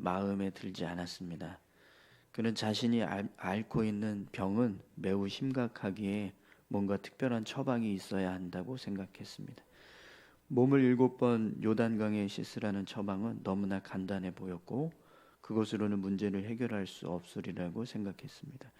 마음에 들지 않았습니다. 그는 자신이 알, 앓고 있는 병은 매우 심각하기에 뭔가 특별한 처방이 있어야 한다고 생각했습니다. 몸을 일곱 번 요단강에 씻으라는 처방은 너무나 간단해 보였고 그것으로는 문제를 해결할 수 없으리라고 생각했습니다.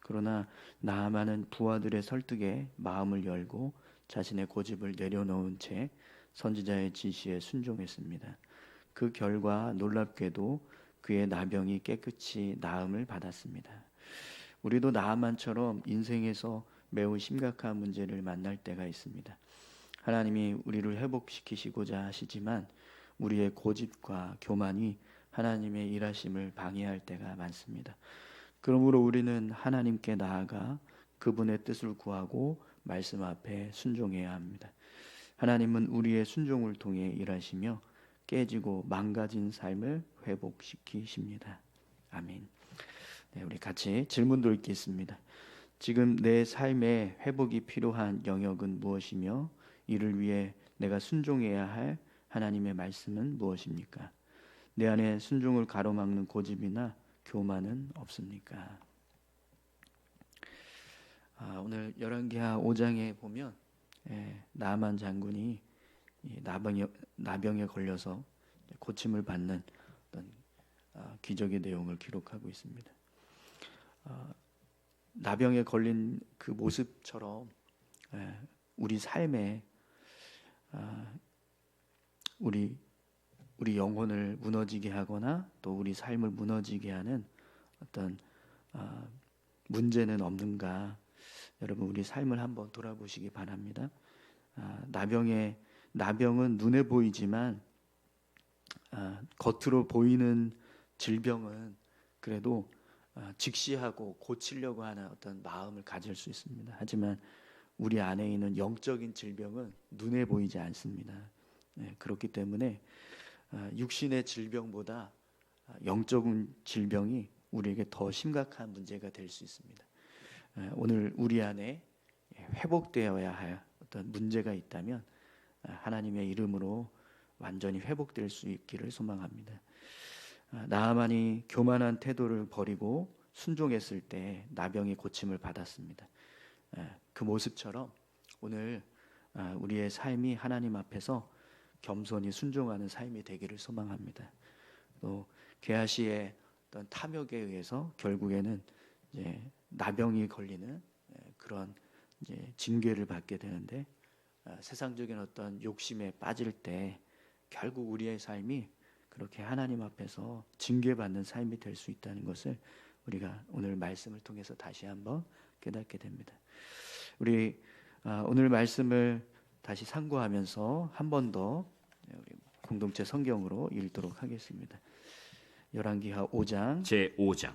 그러나 나아만은 부하들의 설득에 마음을 열고 자신의 고집을 내려놓은 채 선지자의 지시에 순종했습니다. 그 결과 놀랍게도 그의 나병이 깨끗이 나음을 받았습니다. 우리도 나아만처럼 인생에서 매우 심각한 문제를 만날 때가 있습니다. 하나님이 우리를 회복시키시고자 하시지만 우리의 고집과 교만이 하나님의 일하심을 방해할 때가 많습니다. 그러므로 우리는 하나님께 나아가 그분의 뜻을 구하고 말씀 앞에 순종해야 합니다. 하나님은 우리의 순종을 통해 일하시며 깨지고 망가진 삶을 회복시키십니다. 아멘. 네, 우리 같이 질문도 읽겠습니다. 지금 내 삶에 회복이 필요한 영역은 무엇이며 이를 위해 내가 순종해야 할 하나님의 말씀은 무엇입니까? 내 안에 순종을 가로막는 고집이나 교만은 없습니까? 아, 오늘 열왕기하 5장에 보면 예, 나만 장군이 나병에, 나병에 걸려서 고침을 받는 어떤 아, 기적의 내용을 기록하고 있습니다. 아, 나병에 걸린 그 모습처럼 예, 우리 삶에 아, 우리 우리 영혼을 무너지게 하거나 또 우리 삶을 무너지게 하는 어떤 문제는 없는가 여러분 우리 삶을 한번 돌아보시기 바랍니다. 나병의 나병은 눈에 보이지만 겉으로 보이는 질병은 그래도 어, 직시하고 고치려고 하는 어떤 마음을 가질 수 있습니다. 하지만 우리 안에 있는 영적인 질병은 눈에 보이지 않습니다. 네, 그렇기 때문에 어, 육신의 질병보다 영적인 질병이 우리에게 더 심각한 문제가 될 수 있습니다. 어, 오늘 우리 안에 회복되어야 할 어떤 문제가 있다면 하나님의 이름으로 완전히 회복될 수 있기를 소망합니다. 아, 나아만이 교만한 태도를 버리고 순종했을 때 나병이 고침을 받았습니다. 아, 그 모습처럼 오늘 아, 우리의 삶이 하나님 앞에서 겸손히 순종하는 삶이 되기를 소망합니다. 또 게하시의 어떤 탐욕에 의해서 결국에는 나병이 걸리는 그런 이제 징계를 받게 되는데 세상적인 어떤 욕심에 빠질 때 결국 우리의 삶이 그렇게 하나님 앞에서 징계받는 삶이 될 수 있다는 것을 우리가 오늘 말씀을 통해서 다시 한번 깨닫게 됩니다. 우리 아, 오늘 말씀을 다시 상고하면서 한 번 더 공동체 성경으로 읽도록 하겠습니다. 열왕기하 5장 제 5장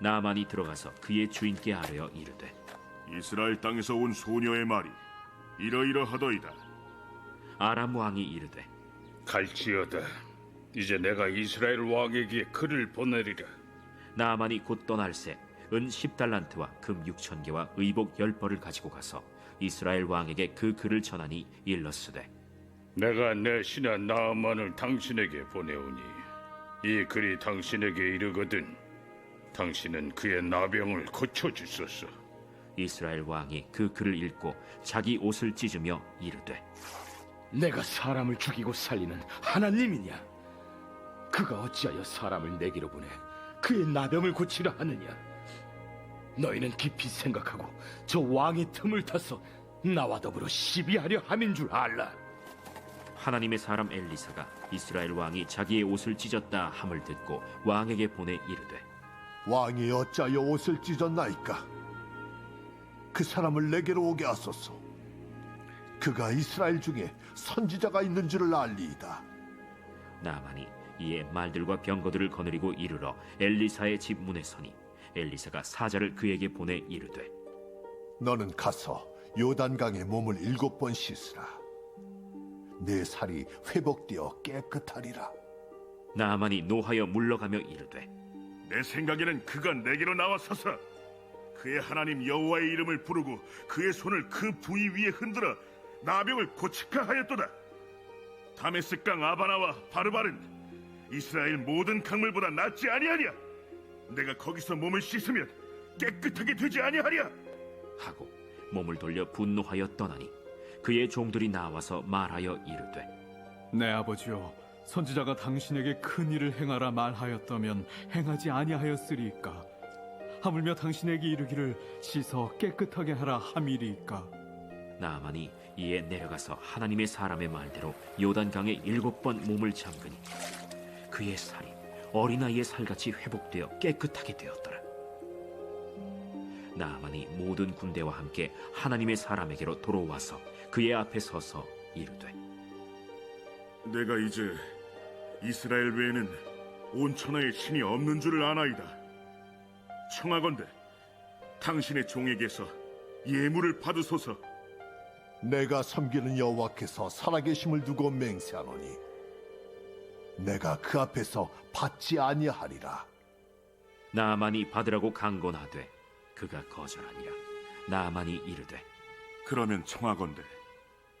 나만이 들어가서 그의 주인께 아뢰어 이르되 이스라엘 땅에서 온 소녀의 말이 이러이러하더이다. 아람 왕이 이르되 갈지어다. 이제 내가 이스라엘 왕에게 글을 보내리라. 나만이 곧 떠날새 은 10달란트와 금 6천 개와 의복 10벌을 가지고 가서 이스라엘 왕에게 그 글을 전하니 일렀으되 내가 내 신하 나아만을 당신에게 보내오니 이 글이 당신에게 이르거든 당신은 그의 나병을 고쳐 주소서. 이스라엘 왕이 그 글을 읽고 자기 옷을 찢으며 이르되 내가 사람을 죽이고 살리는 하나님이냐? 그가 어찌하여 사람을 내기로 보내 그의 나병을 고치려 하느냐? 너희는 깊이 생각하고 저 왕의 틈을 타서 나와 더불어 시비하려 함인 줄 알라. 하나님의 사람 엘리사가 이스라엘 왕이 자기의 옷을 찢었다 함을 듣고 왕에게 보내 이르되 왕이 어찌하여 옷을 찢었나이까? 그 사람을 내게로 오게 하소서. 그가 이스라엘 중에 선지자가 있는 줄을 알리이다. 나만이 이에 말들과 병거들을 거느리고 이르러 엘리사의 집 문에 서니 엘리사가 사자를 그에게 보내 이르되 너는 가서 요단강에 몸을 일곱 번 씻으라. 내 살이 회복되어 깨끗하리라. 나만이 노하여 물러가며 이르되 내 생각에는 그가 내게로 나와서서 그의 하나님 여호와의 이름을 부르고 그의 손을 그 부위 위에 흔들어 나병을 고치카 하였도다. 다메스강 아바나와 바르바른 이스라엘 모든 강물보다 낫지 아니하랴. 내가 거기서 몸을 씻으면 깨끗하게 되지 아니하랴. 하고 몸을 돌려 분노하여 떠나니 그의 종들이 나와서 말하여 이르되 내 아버지여 선지자가 당신에게 큰 일을 행하라 말하였다면 행하지 아니하였으리이까 하물며 당신에게 이르기를 씻어 깨끗하게 하라 함이리이까 나만이 이에 내려가서 하나님의 사람의 말대로 요단강에 일곱 번 몸을 잠그니 그의 살이 어린아이의 살같이 회복되어 깨끗하게 되었더라. 나만이 모든 군대와 함께 하나님의 사람에게로 돌아와서 그의 앞에 서서 이르되 내가 이제 이스라엘 외에는 온 천하에 신이 없는 줄을 아나이다. 청하건대 당신의 종에게서 예물을 받으소서. 내가 섬기는 여호와께서 살아계심을 두고 맹세하노니 내가 그 앞에서 받지 아니하리라. 나만이 받으라고 강권하되 그가 거절하니라. 나만이 이르되 그러면 청하건대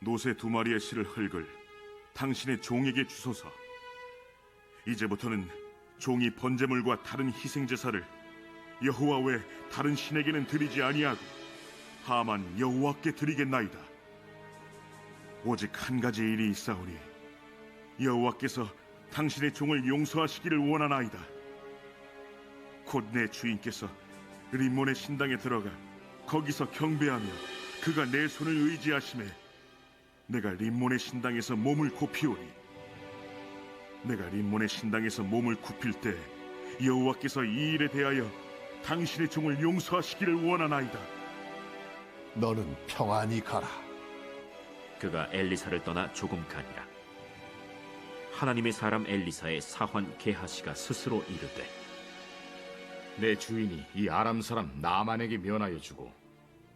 노새 두 마리의 실을 흙을 당신의 종에게 주소서. 이제부터는 종이 번제물과 다른 희생 제사를 여호와 외 다른 신에게는 드리지 아니하고 하만 여호와께 드리겠나이다. 오직 한 가지 일이 있사오니 여호와께서 당신의 종을 용서하시기를 원하나이다. 곧 내 주인께서 림몬의 신당에 들어가 거기서 경배하며 그가 내 손을 의지하심에 내가 림몬의 신당에서 몸을 굽히오니 내가 림몬의 신당에서 몸을 굽힐 때 여호와께서 이 일에 대하여 당신의 종을 용서하시기를 원하나이다. 너는 평안히 가라. 그가 엘리사를 떠나 조금 가니라. 하나님의 사람 엘리사의 사환 게하시가 스스로 이르되 내 주인이 이 아람 사람 나만에게 면하여 주고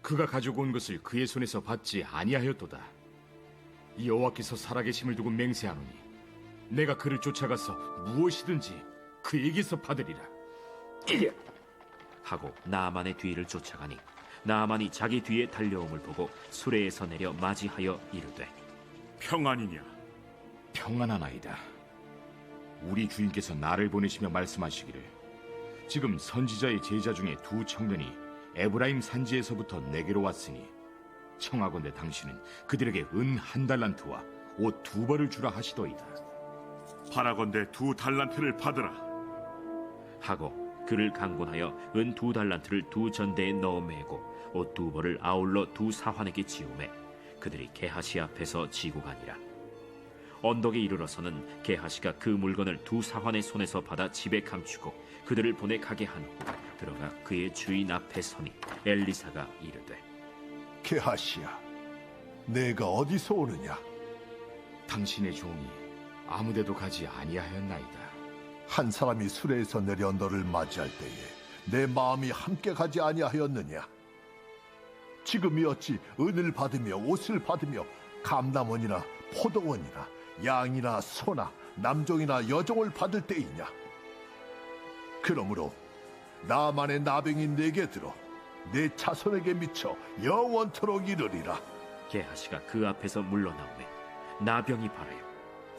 그가 가지고 온 것을 그의 손에서 받지 아니하였도다. 이 여호와께서 살아계심을 두고 맹세하노니 내가 그를 쫓아가서 무엇이든지 그에게서 받으리라. 하고 나만의 뒤를 쫓아가니 나만이 자기 뒤에 달려옴을 보고 수레에서 내려 맞이하여 이르되 평안이냐? 평안하나이다. 우리 주인께서 나를 보내시며 말씀하시기를 지금 선지자의 제자 중에 두 청년이 에브라임 산지에서부터 내게로 왔으니 청하건대 당신은 그들에게 은 한 달란트와 옷 두 벌을 주라 하시더이다. 바라건대 두 달란트를 받으라. 하고 그를 강권하여 은 두 달란트를 두 전대에 넣어 매고 옷 두 벌을 아울러 두 사환에게 지우매 그들이 게하시 앞에서 지고 가니라 언덕에 이르러서는 게하시가 그 물건을 두 사환의 손에서 받아 집에 감추고 그들을 보내 가게 한 후 들어가 그의 주인 앞에 서니 엘리사가 이르되 게하시야, 내가 어디서 오느냐? 당신의 종이 아무데도 가지 아니하였나이다. 한 사람이 수레에서 내려 너를 맞이할 때에 내 마음이 함께 가지 아니하였느냐? 지금이 어찌 은을 받으며 옷을 받으며 감남원이나 포도원이나 양이나 소나 남종이나 여종을 받을 때이냐? 그러므로 나만의 나병이 내게 들어 내 자손에게 미쳐 영원토록 이르리라. 게하시가 그 앞에서 물러나오매 나병이 발하여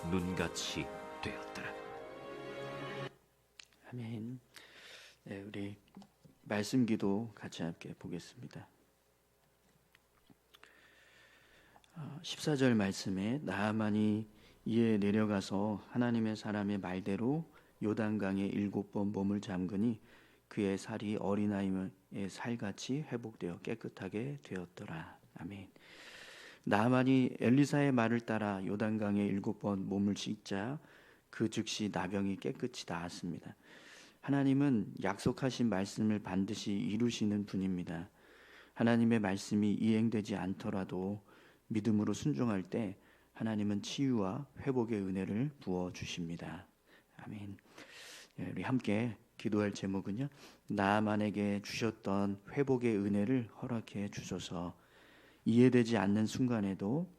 눈같이 되었더라 아멘. 네, 우리 말씀 기도 같이 함께 보겠습니다. 어, 14절 말씀에 나아만이 이에 내려가서 하나님의 사람의 말대로 요단강에 일곱 번 몸을 잠그니 그의 살이 어린아이의 살같이 회복되어 깨끗하게 되었더라. 아멘. 나만이 엘리사의 말을 따라 요단강에 일곱 번 몸을 씻자 그 즉시 나병이 깨끗이 나았습니다. 하나님은 약속하신 말씀을 반드시 이루시는 분입니다. 하나님의 말씀이 이행되지 않더라도 믿음으로 순종할 때 하나님은 치유와 회복의 은혜를 부어 주십니다. 아멘. 예, 우리 함께 기도할 제목은요. 나만에게 주셨던 회복의 은혜를 허락해 주소서. 이해되지 않는 순간에도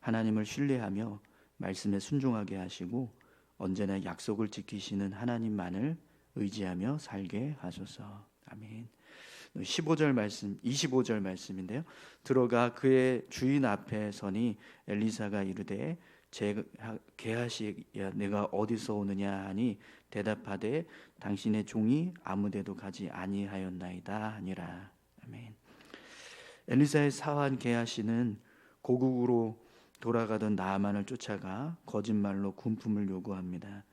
하나님을 신뢰하며 말씀에 순종하게 하시고 언제나 약속을 지키시는 하나님만을 의지하며 살게 하소서. 아멘. 15절 말씀, 25절 말씀인데요. 들어가 그의 주인 앞에 서니 엘리사가 이르되 제 게하시야 내가 어디서 오느냐 하니 대답하되 당신의 종이 아무데도 가지 아니하였나이다 하니라. 아멘. 엘리사의 사환 게하시는 고국으로 돌아가던 나아만을 쫓아가 거짓말로 군품을 요구합니다.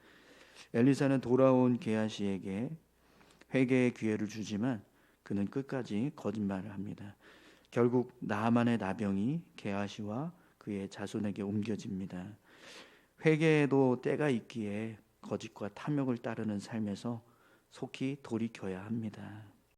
엘리사는 돌아온 게하시에게 회개의 기회를 주지만 그는 끝까지 거짓말을 합니다. 결국 나아만의 나병이 게하시와 그의 자손에게 옮겨집니다. 회개에도 때가 있기에 거짓과 탐욕을 따르는 삶에서 속히 돌이켜야 합니다.